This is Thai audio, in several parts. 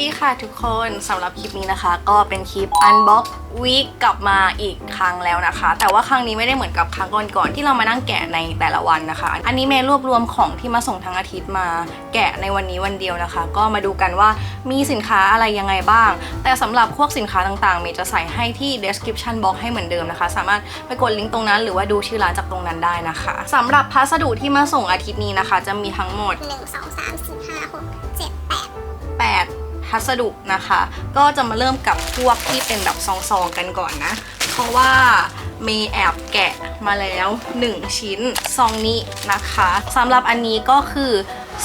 ดีค่ะทุกคนสำหรับคลิปนี้นะคะ ก็เป็นคลิป Unbox Week กลับมาอีกครั้งแล้วนะคะ แต่ว่าครั้งนี้ไม่ได้เหมือนกับครั้งก่อนๆที่เรามานั่งแกะในแต่ละวันนะคะ อันนี้เมย์รวบรวมของที่มาส่งทั้งอาทิตย์มาแกะในวันนี้วันเดียวนะคะ ก็มาดูกันว่ามีสินค้าอะไรยังไงบ้าง แต่สำหรับพวกสินค้าต่างๆ เมย์จะใส่ให้ที่ description box ให้เหมือนเดิมนะคะ สามารถไปกดลิงก์ตรงนั้น หรือว่าดูชื่อร้านจากตรงนั้นได้นะคะสำหรับพัสดุที่มาส่งอาทิตย์นี้นะคะ จะมีทั้งหมดหนึ่งสองสามสี่ห้าหกเจ็ดแปด8 พัสดุนะคะ ก็จะมาเริ่มกับพวกที่เป็นแบบซองๆกันก่อนนะ เพราะว่าเมย์แอบแกะมาแล้ว 1 ชิ้นซองนี้นะคะสำหรับอันนี้ก็คือ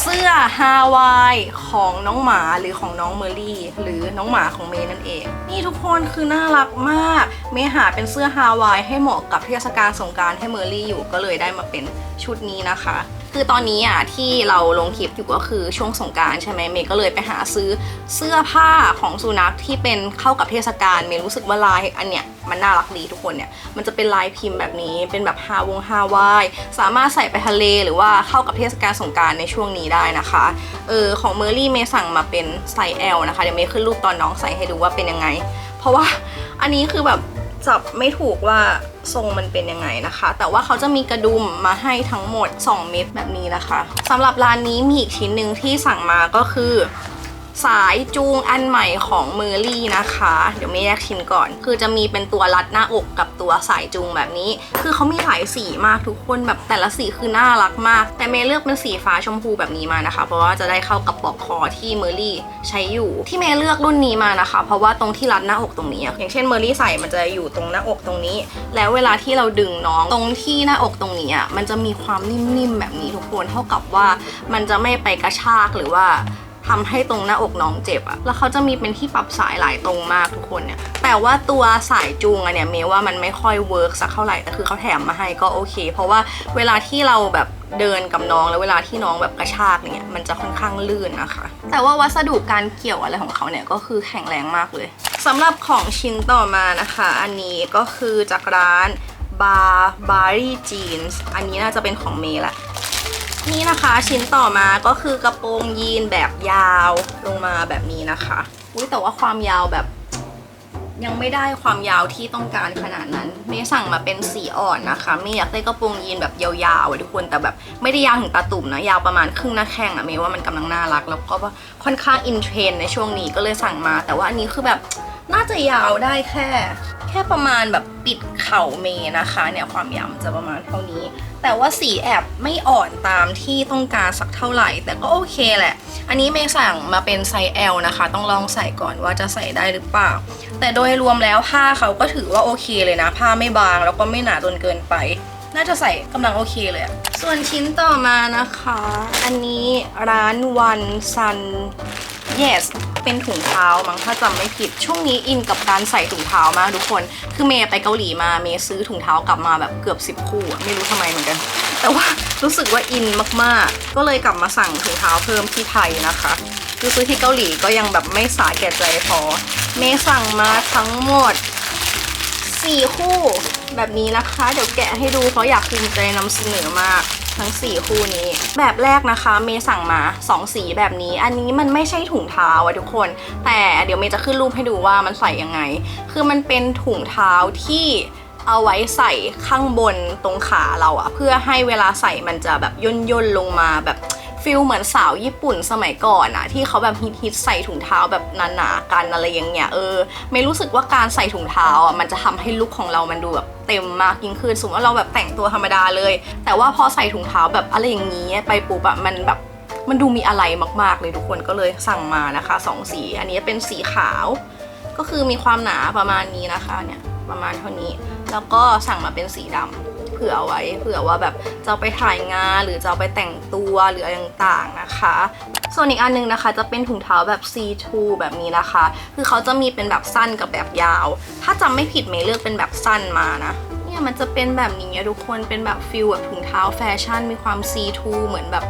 เสื้อฮาวายของน้องหมาหรือของน้องเมอรี่ หรือน้องหมาของเมย์นั่นเอง นี่ทุกคนคือน่ารักมาก เมย์หาเป็นเสื้อฮาวายให้เหมาะกับเทศกาลสงการให้เมอรี่อยู่ก็เลยได้มาเป็นชุดนี้นะคะ คือตอนนี้อะที่เราลงคลิปอยู่ก็คือช่วงสงการใช่ไหมเมย์ก็เลยไปหาซื้อเสื้อผ้าของสุนัขที่เป็นเข้ากับเทศกาลเมย์รู้สึกว่าลายอันเนี้ยมันน่ารักดีทุกคนเนี่ยมันจะเป็นลายพิมพ์แบบนี้เป็นแบบฮาวงฮาวายสามารถใส่ไปทะเลหรือว่าเข้ากับเทศกาลสงการในช่วงนี้ได้นะคะเออของเมอรี่เมย์สั่งมาเป็นไซส์ L นะคะเดี๋ยวเมย์ขึ้นรูปตอนน้องใส่ให้ดูว่าเป็นยังไง เพราะว่าอันนี้คือแบบ จับไม่ถูกว่าทรงมันเป็นยังไงนะคะ แต่ว่าเขาจะมีกระดุมมาให้ทั้งหมด 2 เม็ดแบบนี้นะคะสำหรับร้านนี้มีอีกชิ้นหนึ่งที่สั่งมาก็คือ สายจูงอันใหม่ของเมอร์รี่นะคะ เดี๋ยวไม่แยกชิ้นก่อน คือจะมีเป็นตัวรัดหน้าอกกับตัวสายจูงแบบนี้ คือเขามีหลายสีมากทุกคนแบบแต่ละสีคือน่ารักมาก แต่เมย์เลือกเป็นสีฟ้าชมพูแบบนี้มานะคะ เพราะว่าจะได้เข้ากับปลอกคอที่เมอร์รี่ใช้อยู่ ที่เมย์เลือกรุ่นนี้มานะคะ เพราะว่าตรงที่รัดหน้าอกตรงนี้อย่างเช่นเมอร์รี่ใส่มันจะอยู่ตรงหน้าอกตรงนี้ แล้วเวลาที่เราดึงน้องตรงที่หน้าอกตรงนี้อะมันจะมีความนิ่มๆแบบนี้ทุกคนเท่ากับว่ามันจะไม่ไปกระชากหรือว่า ทำให้ตรงหน้าอกน้องเจ็บอะแล้วเขาจะมีเป็นที่ปรับสายหลายตรงมากทุกคนเนี่ย แต่ว่าตัวสายจูงอะเนี่ยเมย์ว่ามันไม่ค่อยเวิร์กสักเท่าไหร่ แต่คือเขาแถมมาให้ก็โอเค เพราะว่าเวลาที่เราแบบเดินกับน้องแล้วเวลาที่น้องแบบกระชากเนี่ยมันจะค่อนข้างลื่นนะคะ แต่ว่าวัสดุการเกี่ยวอะไรของเขาเนี่ยก็คือแข็งแรงมากเลยสำหรับของชิ้นต่อมานะคะ อันนี้ก็คือจากร้านบาร์บารี่จีนส์อันนี้น่าจะเป็นของเมย์แหละ นี่นะคะชิ้นต่อมาก็คือกระโปรงยีนแบบยาวลงมาแบบนี้นะคะอุ้ยแต่ว่าความยาวแบบ ยังไม่ได้ความยาวที่ต้องการขนาดนั้นเมย์สั่งมาเป็นสีอ่อนนะคะเมย์อยากได้กระโปรงยีนแบบยาวๆอะทุกคนแต่แบบไม่ได้ยาวถึงตาตุ่มนะยาวประมาณครึ่งหน้าแข้งอะเมย์ว่ามันกำลังน่ารัก แล้วก็ค่อนข้างอินเทรนในช่วงนี้ก็เลยสั่งมา แต่ว่าอันนี้คือแบบน่าจะยาวได้แค่ แค่ประมาณแบบปิดเข่าเมนะคะ เนี่ยความยาวมันจะประมาณเท่านี้ แต่ว่าสีแอบไม่อ่อนตามที่ต้องการสักเท่าไหร่ แต่ก็โอเคแหละ อันนี้เมย์สั่งมาเป็นไซส์ L นะคะ ต้องลองใส่ก่อนว่าจะใส่ได้หรือเปล่า แต่โดยรวมแล้วผ้าเขาก็ถือว่าโอเคเลยนะ ผ้าไม่บางแล้วก็ไม่หนาจนเกินไป น่าจะใส่กำลังโอเคเลย ส่วนชิ้นต่อมานะคะ อันนี้ร้าน One Sun yes เป็นถุงเท้ามั้งถ้าจำไม่ผิด ช่วงนี้อินกับการใส่ถุงเท้ามากทุกคน คือเมย์ไปเกาหลีมาเมย์ซื้อถุงเท้ากลับมาแบบเกือบ 10 คู่อะไม่รู้ทำไมเหมือนกัน แต่ว่ารู้สึกว่าอินมากๆ ก็เลยกลับมาสั่งถุงเท้าเพิ่มที่ไทยนะคะคือซื้อที่เกาหลีก็ยังแบบไม่สาแก่ใจพอ เมย์สั่งมาทั้งหมดสี่คู่แบบนี้นะคะ เดี๋ยวแกะให้ดูเพราะอยากภูมิใจนำเสนอมาก ทั้ง 4 คู่นี้ แบบแรกนะคะ เมย์สั่งมา 2 สีแบบนี้ อันนี้มันไม่ใช่ถุงเท้าอะทุกคน แต่เดี๋ยวเมย์จะขึ้นรูปให้ดูว่ามันใส่ยังไง คือมันเป็นถุงเท้าที่เอาไว้ใส่ข้างบนตรงขาเราอะเพื่อให้เวลาใส่มันจะแบบย่นย่นๆลงมาแบบ ฟิลเหมือนสาวญี่ปุ่นสมัยก่อนอะที่เขาแบบฮิตๆใส่ถุงเท้าแบบหนาๆกันอะไรอย่างเงี้ยเออไม่รู้สึกว่าการใส่ถุงเท้าอะมันจะทำให้ลุคของเรามันดูแบบเต็มมากยิ่งขึ้นสมมติว่าเราแบบแต่งตัวธรรมดาเลย แต่ว่าพอใส่ถุงเท้าแบบอะไรอย่างนี้ไปปุ๊บอะมันแบบมันดูมีอะไรมากๆเลยทุกคนก็เลยสั่งมานะคะสองสีอันนี้เป็นสีขาว ก็คือมีความหนาประมาณนี้นะคะเนี่ยประมาณเท่านี้ แล้วก็สั่งมาเป็นสีดำ ผื่อเอาไว้ เผื่อว่าแบบจะเอาไปถ่ายงานหรือจะเอาไปแต่งตัวหรืออะไรต่างๆนะคะส่วนอีกอันหนึงนะคะจะเป็นถุงเท้าแบบ C2 แบบนี้นะคะ คือเขาจะมีเป็นแบบสั้นกับแบบยาว ถ้าจำไม่ผิดเมย์เลือกเป็นแบบสั้นมานะเนี่ยมันจะเป็นแบบนี้อะทุกคนเป็นแบบฟิลแบบถุงเท้าแฟชั่นมีความ C2 เหมือนแบบ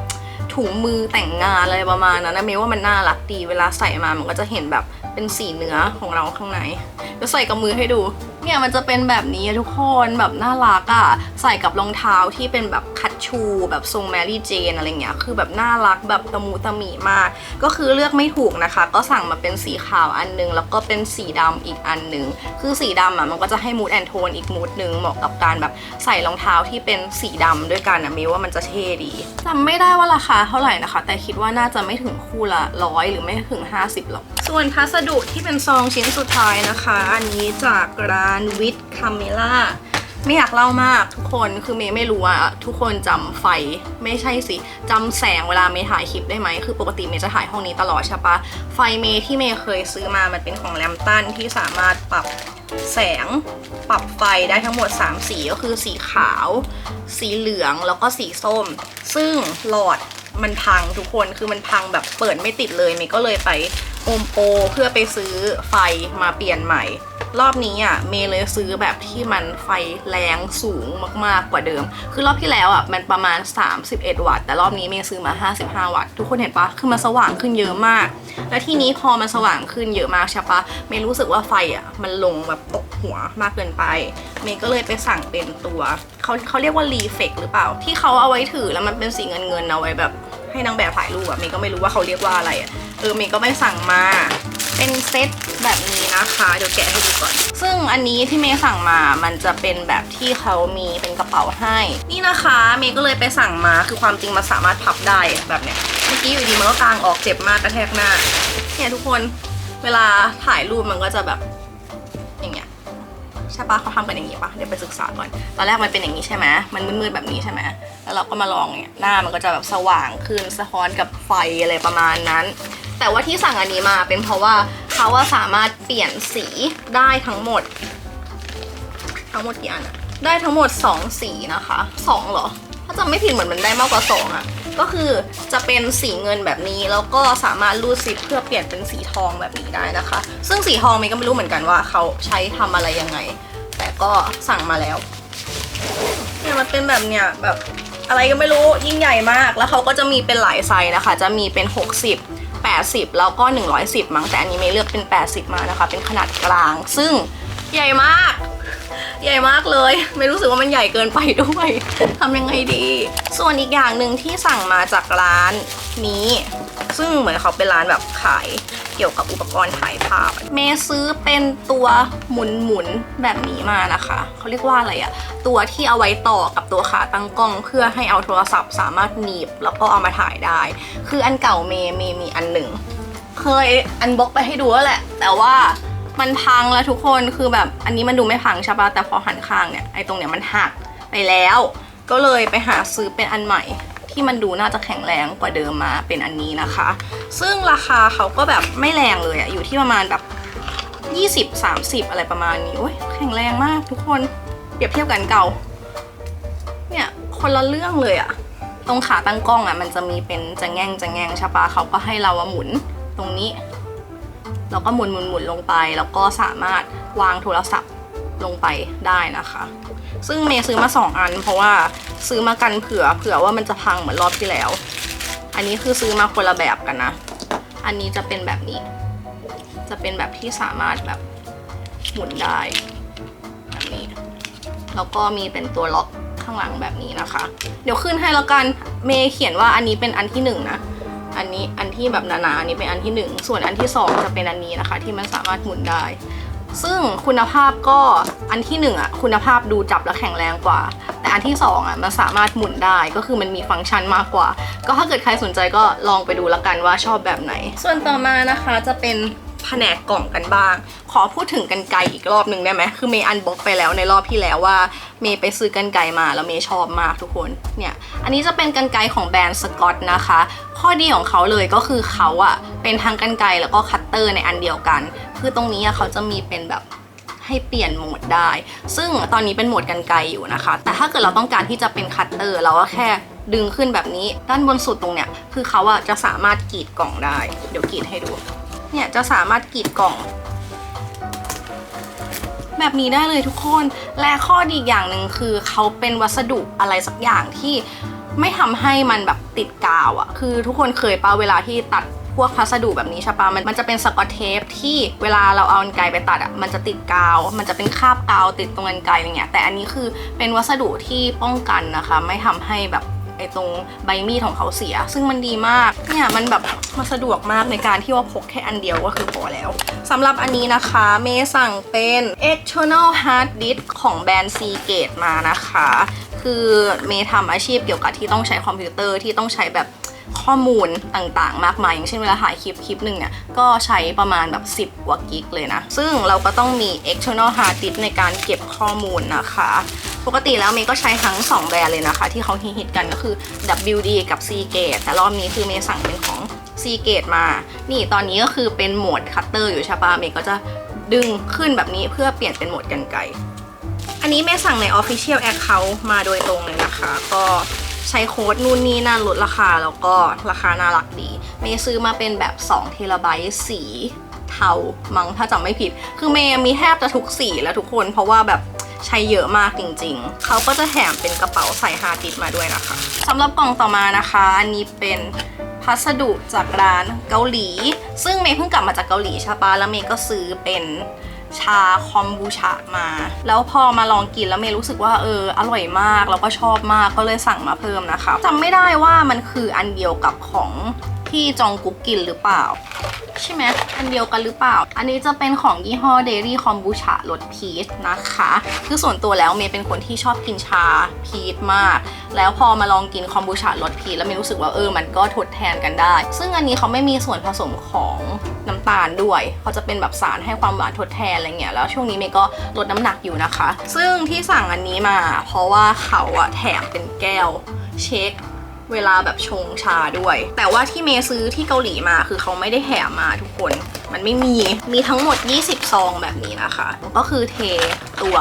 ถุงมือแต่งงานอะไรประมาณนั้นนะเมย์ว่ามันน่ารักดีเวลาใส่มามันก็จะเห็นแบบเป็นสีเนื้อของเราข้างในเดี๋ยวใส่กับมือให้ดูเนี่ยมันจะเป็นแบบนี้ทุกคนแบบน่ารักอะ่ะใส่กับรองเท้าที่เป็นแบบคัตชูแบบทรงแมรี่เจนอะไรเงี้ยคือแบบน่ารักแบบตะมูตะมีมาก ก็คือเลือกไม่ถูกนะคะ ก็สั่งมาเป็นสีขาวอันนึง แล้วก็เป็นสีดำอีกอันนึง คือสีดำอะมันก็จะให้มูดแอนโทนอีกมูดนึงเหมาะกับการแบบใส่รองเท้าที่เป็นสีดำด้วยกันอะมีว่ามันจะเท่ดีจำไม่ได้ว่าราคาเท่าไหร่นะคะ แต่คิดว่าน่าจะไม่ถึงคู่ละร้อยหรือไม่ถึง 50หรอกส่วนพัสดุที่เป็นซองชิ้นสุดท้ายนะคะ อันนี้จากร้านวิทคาเมล่าไม่อยากเล่ามากทุกคนคือเมย์ไม่รู้ว่าทุกคนจำไฟไม่ใช่สิจำแสงเวลาเมย์ถ่ายคลิปได้ไหมคือปกติเมย์จะถ่ายห้องนี้ตลอดใช่ปะไฟเมย์ที่เมย์เคยซื้อมามันเป็นของแลมตันที่สามารถปรับแสงปรับไฟได้ทั้งหมด 3 สีก็คือสีขาว สีเหลืองแล้วก็สีส้ม ซึ่งหลอดมันพังทุกคนคือมันพังแบบเปิดไม่ติดเลยเมย์ก็เลยไปโอมโปรเพื่อไปซื้อไฟมาเปลี่ยนใหม่ รอบนี้อะเมย์เลยซื้อแบบที่มันไฟแรงสูงมากๆกว่าเดิม คือรอบที่แล้วอะมันประมาณ 31 วัตต์ แต่รอบนี้เมย์ซื้อมา 55 วัตต์ ทุกคนเห็นปะคือมันสว่างขึ้นเยอะมาก และทีนี้พอมันสว่างขึ้นเยอะมากใช่ปะเมย์รู้สึกว่าไฟอะมันลงแบบตกหัวมากเกินไป เมย์ก็เลยไปสั่งเป็นตัวเขาเขาเรียกว่ารีเฟกหรือเปล่า ที่เขาเอาไว้ถือแล้วมันเป็นสีเงินเงินเอาไว้แบบให้นางแบบถ่ายรูปอะเมย์ก็ไม่รู้ว่าเขาเรียกว่าอะไรอะเออเมย์ก็ไปสั่งมา เป็นเซตแบบนี้นะคะ เดี๋ยวแกะให้ดูก่อน ซึ่งอันนี้ที่เมย์สั่งมา มันจะเป็นแบบที่เขามีเป็นกระเป๋าให้ นี่นะคะ เมย์ก็เลยไปสั่งมา คือความจริงมันสามารถพับได้แบบเนี้ย เมื่อกี้อยู่ดีมันก็กางออกเจ็บมากกระแทกหน้า เนี่ยทุกคน เวลาถ่ายรูปมันก็จะแบบอย่างเงี้ย ใช่ปะเขาทำกันอย่างนี้ปะเดี๋ยวไปศึกษาก่อน ตอนแรกมันเป็นอย่างนี้ใช่ไหมมันมืดๆแบบนี้ใช่ไหมแล้วเราก็มาลองเนี่ย หน้ามันก็จะแบบสว่างขึ้น สะท้อนกับไฟอะไรประมาณนั้น แต่ว่าที่สั่งอันนี้มาเป็นเพราะว่าเขาว่าสามารถเปลี่ยนสีได้ทั้งหมด ทั้งหมดกี่อันอะได้ทั้งหมด 2 สีนะคะ2เหรอ ถ้าจำไม่ผิดเหมือนมันได้มากกว่า2อะก็คือจะเป็นสีเงินแบบนี้แล้วก็สามารถรูดซิปเพื่อเปลี่ยนเป็นสีทองแบบนี้ได้นะคะ ซึ่งสีทองมย์ก็ไม่รู้เหมือนกันว่าเขาใช้ทำอะไรยังไง แต่ก็สั่งมาแล้วเนี่ยมันเป็นแบบเนี้ยแบบอะไรก็ไม่รู้ยิ่งใหญ่มาก แล้วเขาก็จะมีเป็นหลายไซส์นะคะ จะมีเป็น 60 80 แล้วก็ 110 มั้งแต่อันนี้ไม่เลือกเป็น 80 มานะคะ เป็นขนาดกลาง ซึ่งใหญ่มาก ใหญ่มากเลย ไม่รู้สึกว่ามันใหญ่เกินไปด้วยทำยังไงดี ส่วนอีกอย่างหนึ่งที่สั่งมาจากร้านนี้ ซึ่งเหมือนเขาเป็นร้านแบบขายเกี่ยวกับอุปกรณ์ถ่ายภาพ เมซื้อเป็นตัวหมุนหมุนแบบนี้มานะคะ เขาเรียกว่าอะไรอะตัวที่เอาไว้ต่อกับตัวขาตั้งกล้องเพื่อให้เอาโทรศัพท์สามารถหนีบแล้วก็เอามาถ่ายได้ คืออันเก่าเมเมมีอันหนึ่ง เคยอันบ็อกไปให้ดูแล้วแหละ แต่ว่า มันพังแล้วทุกคนคือแบบอันนี้มันดูไม่พังใช่ปะแต่พอหันข้างเนี่ยไอ้ตรงเนี้ยมันหักไปแล้ว ก็เลยไปหาซื้อเป็นอันใหม่ ที่มันดูน่าจะแข็งแรงกว่าเดิมมาเป็นอันนี้นะคะ ซึ่งราคาเขาก็แบบไม่แรงเลยอะอยู่ที่ประมาณแบบ 20 30 อะไรประมาณนี้โอ้ยแข็งแรงมากทุกคนเปรียบเทียบกันเก่า เนี่ยคนละเรื่องเลยอะตรงขาตั้งกล้องอะมันจะมีเป็นจะแง่งจะแง่งใช่ปะเขาก็ให้เราหมุนตรงนี้ แล้วก็หมุนหมุนหมุนลงไป แล้วก็สามารถวางโทรศัพท์ลงไปได้นะคะ ซึ่งเมย์ซื้อมา 2 อัน เพราะว่าซื้อมากันเผื่อเผื่อว่ามันจะพังเหมือนรอบที่แล้ว อันนี้คือซื้อมาคนละแบบกันนะ อันนี้จะเป็นแบบนี้ จะเป็นแบบที่สามารถแบบหมุนได้แบบนี้ แล้วก็มีเป็นตัวล็อกข้างหลังแบบนี้นะคะ เดี๋ยวขึ้นให้แล้วกัน เมย์เขียนว่าอันนี้เป็นอันที่หนึ่งนะ อันนี้อันที่แบบหนาๆอันนี้เป็นอันที่หนึ่งส่วนอันที่สองจะเป็นอันนี้นะคะ ที่มันสามารถหมุนได้ ซึ่งคุณภาพก็อันที่หนึ่งอะคุณภาพดูจับแล้วแข็งแรงกว่า แต่อันที่สองอะมันสามารถหมุนได้ก็คือมันมีฟังก์ชันมากกว่า ก็ถ้าเกิดใครสนใจก็ลองไปดูละกันว่าชอบแบบไหน ส่วนต่อมานะคะจะเป็น แผนกกล่องกันบ้าง ขอพูดถึงกันไกรอีกรอบหนึ่งได้ไหมคือเมย์อันบ็อกไปแล้วในรอบที่แล้วว่าเมย์ไปซื้อกันไกรมาแล้วเมย์ชอบมากทุกคนเนี่ยอันนี้จะเป็นกันไกรของแบรนด์สกอตนะคะ ข้อดีของเขาเลยก็คือเขาอะเป็นทั้งกันไกรแล้วก็คัตเตอร์ในอันเดียวกัน คือตรงนี้อะเขาจะมีเป็นแบบให้เปลี่ยนโหมดได้ ซึ่งตอนนี้เป็นโหมดกันไกลอยู่นะคะ แต่ถ้าเกิดเราต้องการที่จะเป็นคัตเตอร์เราก็แค่ดึงขึ้นแบบนี้ ด้านบนสุดตรงเนี้ย คือเขาอะจะสามารถกรีดกล่องได้ เดี๋ยวกรีดให้ดู เนี่ยจะสามารถกรีดกล่อง แบบนี้ได้เลยทุกคน และข้อดีอย่างหนึ่งคือเขาเป็นวัสดุอะไรสักอย่างที่ไม่ทำให้มันแบบติดกาวอะคือทุกคนเคยปะเวลาที่ตัดพวกพัสดุแบบนี้ใช่ปะมันมันจะเป็นสกอตเทปที่เวลาเราเอากรรไกรไปตัดอะมันจะติดกาว มันจะเป็นคราบกาวติดตรงกรรไกรอะไรเงี้ยแต่อันนี้คือเป็นวัสดุที่ป้องกันนะคะ ไม่ทำให้แบบ ไอ้ตรงใบมีดของเขาเสีย ซึ่งมันดีมาก เนี่ยมันแบบมันสะดวกมากในการที่ว่าพกแค่อันเดียวก็คือพอแล้วสำหรับอันนี้นะคะเมย์สั่งเป็น external hard disk ของแบรนด์ Seagate มานะคะ คือเมย์ทำอาชีพเกี่ยวกับที่ต้องใช้คอมพิวเตอร์ที่ต้องใช้แบบ ข้อมูลต่างๆ มากมายอย่างเช่นเวลาถ่ายคลิปคลิปหนึ่งเนี่ยก็ใช้ประมาณแบบ 10กว่ากิกเลยนะ ซึ่งเราก็ต้องมี external hard disk ในการเก็บข้อมูลนะคะ ปกติแล้วเมย์ก็ใช้ทั้ง 2 แบรนด์เลยนะคะ ที่เขาฮิตกันก็คือ WD กับ Seagate แต่รอบนี้คือเมย์สั่งเป็นของ Seagate มา นี่ตอนนี้ก็คือเป็นโหมดคัตเตอร์อยู่ใช่ปะเมย์ก็จะดึงขึ้นแบบนี้เพื่อเปลี่ยนเป็นโหมดกันไกอันนี้เมย์สั่งใน Official Account มาโดยตรงเลยนะคะ ก็ ใช้โค้ดนู่นนี่นั่นลดราคาแล้วก็ราคาน่ารักดี เมย์ซื้อมาเป็นแบบ2เทราไบต์สีเทามั้งถ้าจำไม่ผิด คือเมย์มีแทบจะทุกสีแล้วทุกคนเพราะว่าแบบใช้เยอะมากจริงๆ เขาก็จะแถมเป็นกระเป๋าใส่ฮาร์ดดิสก์มาด้วยนะคะสำหรับกล่องต่อมานะคะ อันนี้เป็นพัสดุจากร้านเกาหลี ซึ่งเมย์เพิ่งกลับมาจากเกาหลีใช่ปะแล้วเมย์ก็ซื้อเป็น ชาคอมบูชามา แล้วพอมาลองกินแล้วเมย์รู้สึกว่าเอออร่อยมากแล้วก็ชอบมากก็เลยสั่งมาเพิ่มนะคะจำไม่ได้ว่ามันคืออันเดียวกับของ ที่จองกุ๊กกินหรือเปล่า ใช่ไหมอันเดียวกันหรือเปล่า อันนี้จะเป็นของยี่ห้อ Dairy Kombucha รสพีชนะคะ คือส่วนตัวแล้วเมย์เป็นคนที่ชอบกินชาพีชมาก แล้วพอมาลองกินคอมบูชารสพีชแล้วเมย์รู้สึกว่าเออมันก็ทดแทนกันได้ ซึ่งอันนี้เขาไม่มีส่วนผสมของน้ำตาลด้วยเขาจะเป็นแบบสารให้ความหวานทดแทนอะไรเงี้ยแล้วช่วงนี้เมย์ก็ลดน้ำหนักอยู่นะคะ ซึ่งที่สั่งอันนี้มา เพราะว่าเขาอะแถมเป็นแก้วเช็ค เวลาแบบชงชาด้วย แต่ว่าที่เมย์ซื้อที่เกาหลีมาคือเขาไม่ได้แถมมาทุกคน มันไม่มีมีทั้งหมด 20 ซองแบบนี้นะคะ ก็คือเทตัว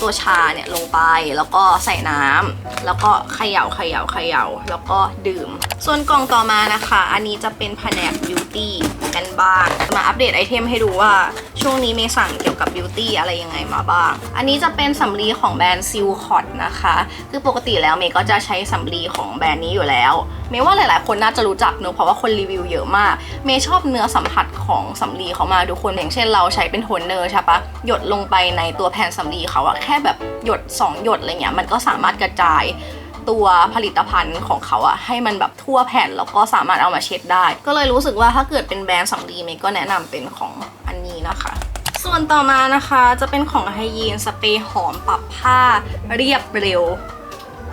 ตัวชาเนี่ยลงไปแล้วก็ใส่น้ำแล้วก็เขย่าเขย่าเขย่าแล้วก็ดื่ม ส่วนกล่องต่อมานะคะ อันนี้จะเป็นแผนกบิวตี้กันบ้างมาอัปเดตไอเทมให้ดูว่าช่วงนี้เมสั่งเกี่ยวกับบิวตี้อะไรยังไงมาบ้าง อันนี้จะเป็นสำลีของแบรนด์ซิลคอตนะคะ คือปกติแล้วเมย์ก็จะใช้สำลีของแบรนด์นี้อยู่แล้ว เมย์ว่าหลายๆ คนน่าจะรู้จักเนอะเพราะว่าคนรีวิวเยอะมาก เมย์ชอบเนื้อสัมผัสของสำลีเขามาทุกคนอย่างเช่นเราใช้เป็นโทนเนอร์ใช่ปะหยดลงไปในตัวแผ่นสำลีเขาอะแค่แบบหยด 2 หยดอะไรเงี้ยมันก็สามารถกระจายตัวผลิตภัณฑ์ของเขาอะให้มันแบบทั่วแผ่นแล้วก็สามารถเอามาเช็ดได้ ก็เลยรู้สึกว่าถ้าเกิดเป็นแบรนด์สำลีเมก็แนะนำเป็นของอันนี้นะคะ ส่วนต่อมานะคะจะเป็นของไฮยีนสเปรย์หอมปรับผ้าเรียบเร็ว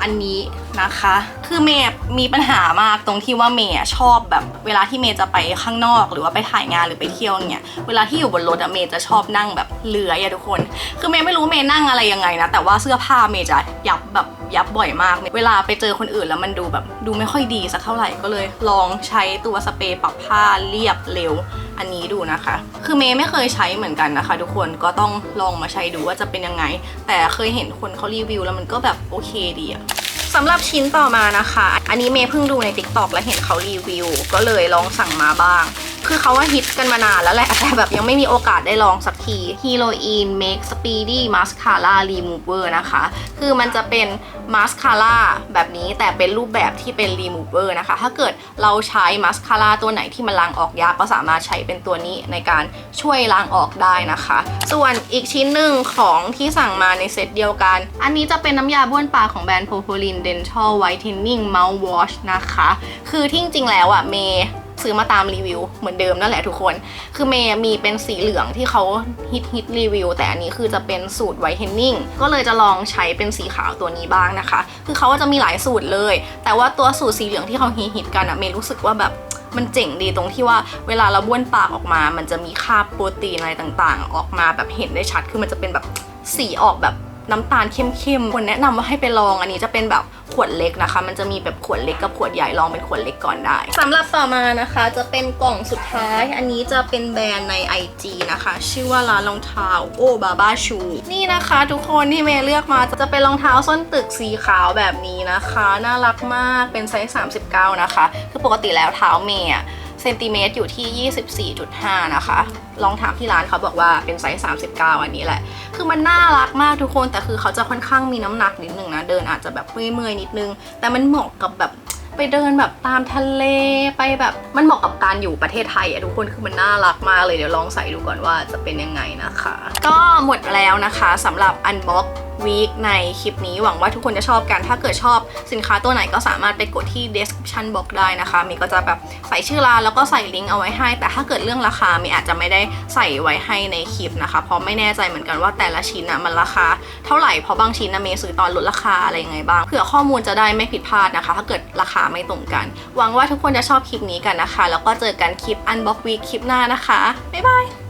อันนี้นะคะ คือเมย์มีปัญหามากตรงที่ว่าเมย์ชอบแบบ เวลาที่เมย์จะไปข้างนอก หรือว่าไปถ่ายงานหรือไปเที่ยวเนี่ยเวลาที่อยู่บนรถอะเมย์จะชอบนั่งแบบเลื้อยอะทุกคน คือเมย์ไม่รู้เมย์นั่งอะไรยังไงนะ แต่ว่าเสื้อผ้าเมย์จะยับแบบยับบ่อยมาก เวลาไปเจอคนอื่นแล้วมันดูแบบดูไม่ค่อยดีสักเท่าไหร่ก็เลย ลองใช้ตัวสเปรย์ปรับผ้าเรียบเร็ว อันนี้ดูนะคะ คือเมย์ไม่เคยใช้เหมือนกันนะคะ ทุกคนก็ต้องลองมาใช้ดูว่าจะเป็นยังไง แต่เคยเห็นคนเขารีวิวแล้วมันก็แบบโอเคดีอะสำหรับชิ้นต่อมานะคะ อันนี้เมย์เพิ่งดูใน t ิ k t o k แล้วเห็นเขารีวิว ก็เลยลองสั่งมาบ้าง คือเขาว่าฮิตกันมานานแล้วแหละ แต่แบบยังไม่มีโอกาสได้ลองสักที Heroin Make Speedy Mascara Remover นะคะ คือมันจะเป็นมาสคาร่าแบบนี้แต่เป็นรูปแบบที่เป็น remover นะคะ ถ้าเกิดเราใช้มาสคาร่าตัวไหนที่มันล้างออกยากก็สามารถใช้เป็นตัวนี้ในการช่วยล้างออกได้นะคะ ส่วนอีกชิ้นหนึ่งของที่สั่งมาในเซตเดียวกัน อันนี้จะเป็นน้ำยาบ้วนปากของแบรนด์ Popolin Dental Whitening Mouthwash นะคะ คือที่จริงแล้วอะเมย์ ซื้อมาตามรีวิวเหมือนเดิมนั่นแหละทุกคน คือเมย์มีเป็นสีเหลืองที่เขาฮิตฮิตรีวิวแต่อันนี้คือจะเป็นสูตรไวท์เทนนิ่งก็เลยจะลองใช้เป็นสีขาวตัวนี้บ้างนะคะ คือเขาก็จะมีหลายสูตรเลย แต่ว่าตัวสูตรสีเหลืองที่เขาฮิตฮิตกันอะเมย์รู้สึกว่าแบบมันเจ๋งดีตรงที่ว่าเวลาเราบ้วนปากออกมา มันจะมีคราบโปรตีนอะไรต่างๆ ออกมาแบบเห็นได้ชัด คือมันจะเป็นแบบสีออกแบบ น้ำตาลเข้มๆคนแนะนำว่าให้ไปลองอันนี้จะเป็นแบบขวดเล็กนะคะ มันจะมีแบบขวดเล็กกับขวดใหญ่ลองเป็นขวดเล็กก่อนได้สำหรับต่อมานะคะ จะเป็นกล่องสุดท้าย อันนี้จะเป็นแบรนด์ใน IG นะคะ ชื่อว่าร้านรองเท้าโอบาบาชู นี่นะคะ ทุกคนที่เมย์เลือกมาจะเป็นรองเท้าส้นตึกสีขาวแบบนี้นะคะ น่ารักมากเป็นไซส์39 นะคะ คือปกติแล้วเท้าเมย์อะ ซนติเมตรอยู่ที่ 24.5 นะคะ ลองถามที่ร้านเขาบอกว่าเป็นไซส์ 39 อันนี้แหละ คือมันน่ารักมากทุกคนแต่คือเขาจะค่อนข้างมีน้ำหนักนิดนึงนะ เดินอาจจะแบบเมื่อยๆนิดนึง แต่มันเหมาะกับแบบไปเดินแบบตามทะเลไปแบบมันเหมาะกับการอยู่ประเทศไทยอะทุกคนคือมันน่ารักมากเลยเดี๋ยวลองใส่ดูก่อนว่าจะเป็นยังไงนะคะ ก็หมดแล้วนะคะสำหรับอันบ็อก Unbox Week ในคลิปนี้หวังว่าทุกคนจะชอบกัน ถ้าเกิดชอบสินค้าตัวไหนก็สามารถไปกดที่ description box ได้นะคะมีก็จะแบบใส่ชื่อร้านแล้วก็ใส่ลิงก์เอาไว้ให้ แต่ถ้าเกิดเรื่องราคามีอาจจะไม่ได้ใส่ไว้ให้ในคลิปนะคะ เพราะไม่แน่ใจเหมือนกันว่าแต่ละชิ้นนะมันราคา เท่าไหร่เพราะบางชิ้นนะเมย์ซื้อตอนลดราคาอะไรยังไงบ้างเผื่อข้อมูลจะได้ไม่ผิดพลาดนะคะ ถ้าเกิดราคาไม่ตรงกัน หวังว่าทุกคนจะชอบคลิปนี้กันนะคะ แล้วก็เจอกันคลิป Unbox Week คลิปหน้านะคะบ๊ายบาย